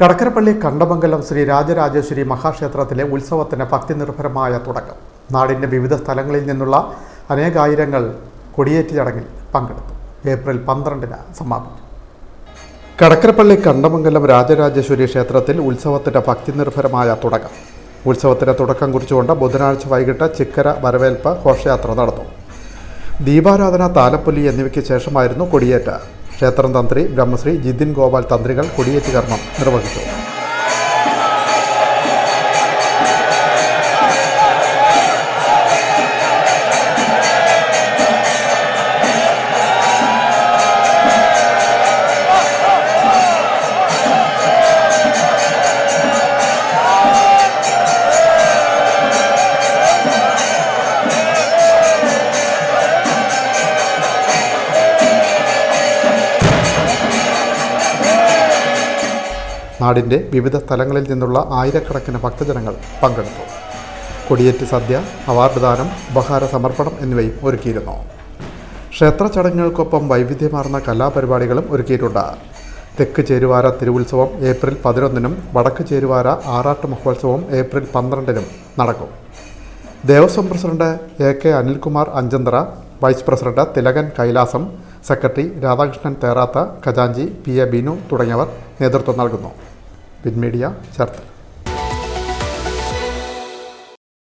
കടക്കരപ്പള്ളി കണ്ടമംഗലം ശ്രീ രാജരാജേശ്വരി മഹാക്ഷേത്രത്തിലെ ഉത്സവത്തിന് ഭക്തിനിർഭരമായ തുടക്കം. നാടിന്റെ വിവിധ സ്ഥലങ്ങളിൽ നിന്നുള്ള അനേകായിരങ്ങൾ കൊടിയേറ്റ് ചടങ്ങിൽ പങ്കെടുത്തു. ഏപ്രിൽ പന്ത്രണ്ടിന് സമാപിച്ചു കടക്കരപ്പള്ളി കണ്ടമംഗലം രാജരാജേശ്വരി ക്ഷേത്രത്തിൽ ഉത്സവത്തിന്റെ ഭക്തിനിർഭരമായ തുടക്കം. ഉത്സവത്തിന് തുടക്കം കുറിച്ചുകൊണ്ട് ബുധനാഴ്ച വൈകിട്ട് ചിക്കര വരവേൽപ്പ് ഘോഷയാത്ര നടന്നു. ദീപാരാധന താലപ്പൊലി എന്നിവയ്ക്ക് ശേഷമായിരുന്നു കൊടിയേറ്റ്. ക്ഷേത്രം തന്ത്രി ബ്രഹ്മശ്രീ ജിതിൻ ഗോപാൽ തന്ത്രികൾ കൊടിയേറ്റ് കർമ്മം നിർവഹിച്ചു. നാടിന്റെ വിവിധ സ്ഥലങ്ങളിൽ നിന്നുള്ള ആയിരക്കണക്കിന് ഭക്തജനങ്ങൾ പങ്കെടുത്തു. കൊടിയേറ്റ് സദ്യ അവാർഡ് ദാനം ഉപഹാര സമർപ്പണം എന്നിവയും ഒരുക്കിയിരുന്നു. ക്ഷേത്ര ചടങ്ങുകൾക്കൊപ്പം വൈവിധ്യമാർന്ന കലാപരിപാടികളും ഒരുക്കിയിട്ടുണ്ട്. തെക്ക് ചേരുവാര തിരുവുത്സവം ഏപ്രിൽ പതിനൊന്നിനും വടക്ക് ചേരുവാര ആറാട്ട് മഹോത്സവം ഏപ്രിൽ പന്ത്രണ്ടിനും നടക്കും. Devaswom president A K Anilkumar Anchanthara vice president Thilakan Kailasam secretary Radhakrishnan Theratha ഖജാഞ്ചി P A Binu തുടങ്ങിയവർ നേതൃത്വം നൽകുന്നു. പിൻമീഡിയ ചേർത്തല.